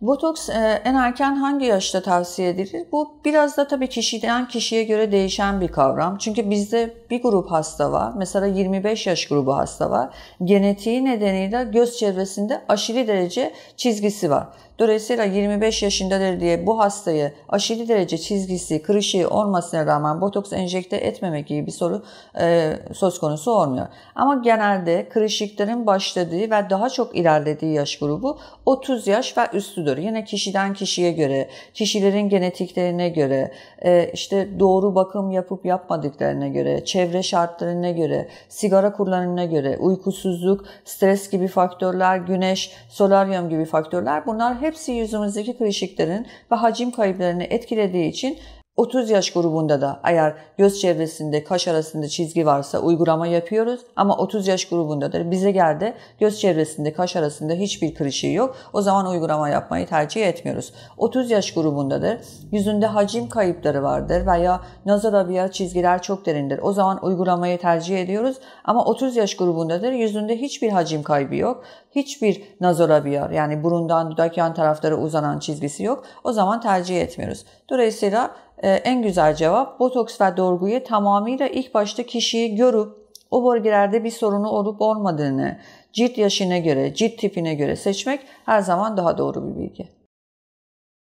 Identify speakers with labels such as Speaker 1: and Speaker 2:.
Speaker 1: Botoks e, en erken hangi yaşta tavsiye edilir? Bu biraz da tabii kişiden kişiye göre değişen bir kavram. Çünkü bizde bir grup hasta var. Mesela 25 yaş grubu hasta var. Genetiği nedeniyle göz çevresinde aşırı derece çizgisi var. Dolayısıyla 25 yaşındadır diye bu hastayı aşırı derece çizgisi, kırışığı olmasına rağmen botoks enjekte etmemek gibi bir soru e, söz konusu olmuyor. Ama genelde kırışıkların başladığı ve daha çok ilerlediği yaş grubu 30 yaş ve üstüdür. Yine kişiden kişiye göre, kişilerin genetiklerine göre, e, işte doğru bakım yapıp yapmadıklarına göre, çevre şartlarına göre, sigara kullanımına göre, uykusuzluk, stres gibi faktörler, güneş, solaryum gibi faktörler bunlar hep hepsi yüzümüzdeki kırışıkların ve hacim kayıplarını etkilediği için 30 yaş grubunda da eğer göz çevresinde kaş arasında çizgi varsa uygulama yapıyoruz ama 30 yaş grubunda da bize geldi göz çevresinde kaş arasında hiçbir kırışığı yok. O zaman uygulama yapmayı tercih etmiyoruz. 30 yaş grubundadır. Yüzünde hacim kayıpları vardır veya nazar abiyat çizgiler çok derindir. O zaman uygulamayı tercih ediyoruz. Ama 30 yaş grubundadır. Yüzünde hiçbir hacim kaybı yok. Hiçbir nazorabiyar yani burundan dudak yan taraflara uzanan çizgisi yok. O zaman tercih etmiyoruz. Dolayısıyla e, en güzel cevap botoks ve dolguyu tamamıyla ilk başta kişiyi görüp o bölgelerde bir sorunu olup olmadığını cilt yaşına göre, cilt tipine göre seçmek her zaman daha doğru bir bilgi.